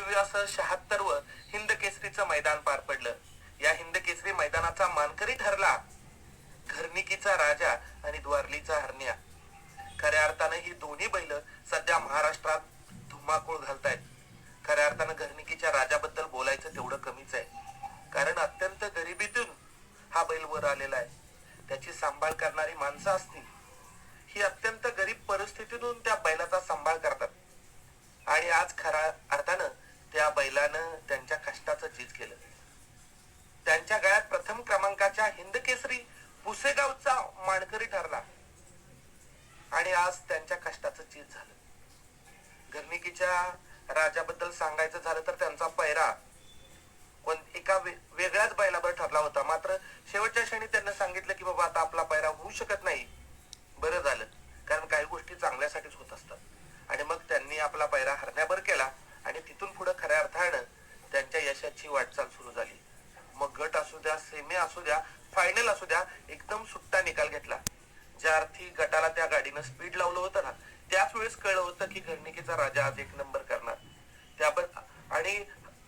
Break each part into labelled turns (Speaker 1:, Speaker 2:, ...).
Speaker 1: भव्यदिव्य असं शहात्तर व हिंद केसरीचं मैदान पार पडलं. या हिंद केसरी मैदानाचा मानकरी ठरला. घरनिकीचा राजा आणि द्वारलीचा हरण्या. खऱ्या अर्थानं ही दोन्ही बैल सध्या महाराष्ट्रात धुमाकूळ घालतायत. खऱ्या अर्थानं घरनिकीच्या राजाबद्दल बोलायचं तेवढं कमीच आहे. कारण अत्यंत गरिबीतून हा बैल वर आलेला आहे. त्याची सांभाळ करणारी माणसं असतील. ही अत्यंत गरीब परिस्थितीतून त्या बैलाचा सांभाळ करतात. आणि आज खऱ्या अर्थानं त्या बैलानं त्यांच्या कष्टाचं चीज केलं. त्यांच्या गळ्यात प्रथम क्रमांकाच्या हिंदकेसरी पुसेगावचा मानकरी ठरला. आणि आज त्यांच्या कष्टाचं चीज झालं. घरणिकीच्या राजाबद्दल सांगायचं झालं तर त्यांचा पैरा पण एका वेगळ्याच बैलावर ठरला होता. मात्र शेवटच्या क्षणी त्यांना सांगितलं की बाबा आता आपला पैरा होऊ शकत नाही. बरं झालं. कारण काही गोष्टी चांगल्यासाठीच होत असतात. आणि मग त्यांनी आपला पैरा हरण्याभर केला. आणि तिथून पुढे खऱ्या अर्थानं त्यांच्या यशाची वाटचाल सुरू झाली. मग गट असू द्या सेमी असू द्या फायनल असू द्या एकदम सुट्टा निकाल घेतला. ज्या अर्थी गटाला त्या गाडीनं स्पीड लावलं होतं ना त्याच वेळेस कळलं होतं की घरनिकीचा राजा आज एक नंबर करणार. त्याबद्दल आणि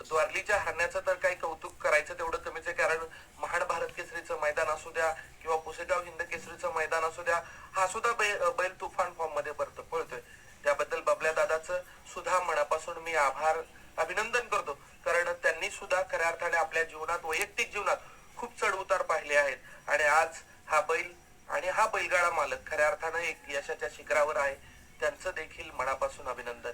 Speaker 1: द्वारलीच्या हरण्याचं तर काही कौतुक करायचं तेवढं कमीच आहे कारण महाड भारत केसरीचं मैदान असू द्या किंवा पुसेगाव हिंद केसरीचं मैदान असू द्या हा सुद्धा बैल बैल तुफान फॉर्ममध्ये पडतो पळतोय. त्याबद्दल यांचं सुद्धा मनापासून मी आभार अभिनंदन करतो. कारण त्यांनी सुद्धा खऱ्या अर्थाने आपल्या जीवनात वैयक्तिक जीवनात खूप चढ उतार पाहिले आहेत. आणि आज हा बैल आणि हा बैलगाडा मालक खऱ्या अर्थानं एक यशाच्या शिखरावर आहे. त्यांचं देखील मनापासून अभिनंदन.